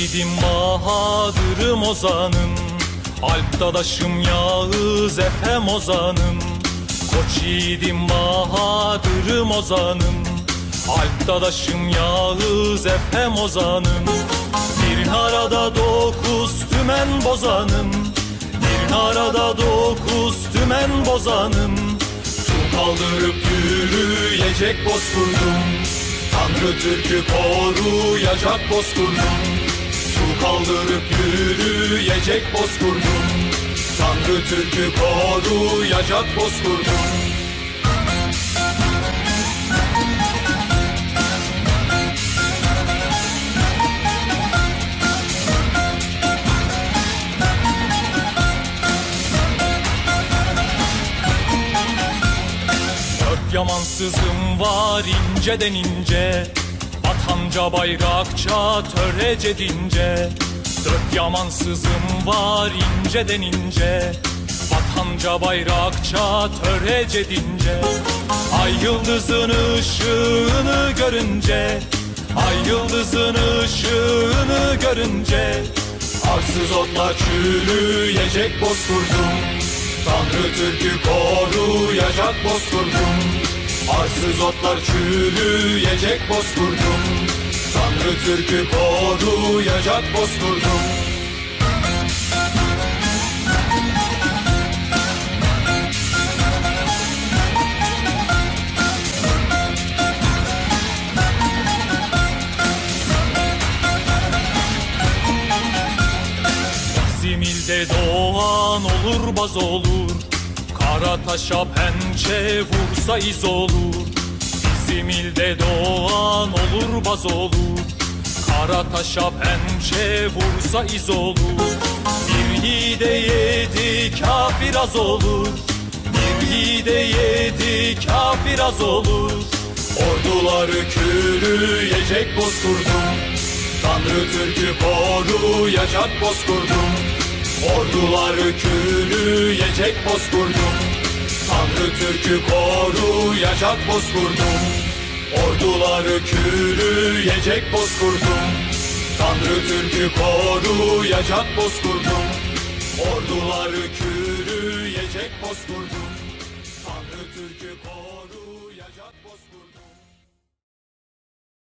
yiğidim Bahadır'ım ozanım Alp dadaşım Yağız Efem ozanım Koç yiğidim Bahadır'ım ozanım Alp dadaşım Yağız Efem ozanım Bir harada dokuz tümen bozanım Bir harada dokuz tümen bozanım Su kaldırıp yürüyecek bozkurdum. Tanrı Türk'ü koruyacak bozkurdum kaldırıp yürüyecek bozkurdum. Tanrı Türk'ü koruyacak bozkurdum. Yamansızım var inceden ince Vatanca bayrakça törece dince. Dört yamansızım var ince Vatanca bayrakça törece dince. Ay yıldızın ışığını görünce. Ay yıldızın ışığını görünce. Arsız otlar çürüyecek bozkurdum. Tanrı Türk'ü koruyacak bozkurdum Arsız otlar çürüyecek bozkurdum. Tanrı Türk'ü koruyacak bozkurdum. Bizim ilde doğan olur baz olur Kara taşa pençe vursa iz olur. Bizim ilde doğan olur baz olur. Kara taşa pençe vursa iz olur. Bir yiğide yedi kafir az olur. Bir yiğide yedi kafir az olur. Orduları kürüyecek bozkurdum. Tanrı Türk'ü koruyacak bozkurdum. Orduları kürüyecek bozkurdum Tanrı Türk'ü koruyacak bozkurdum. Orduları kürüyecek bozkurdum. Tanrı Türk'ü koruyacak bozkurdum. Orduları kürüyecek bozkurdum. Tanrı Türk'ü koruyacak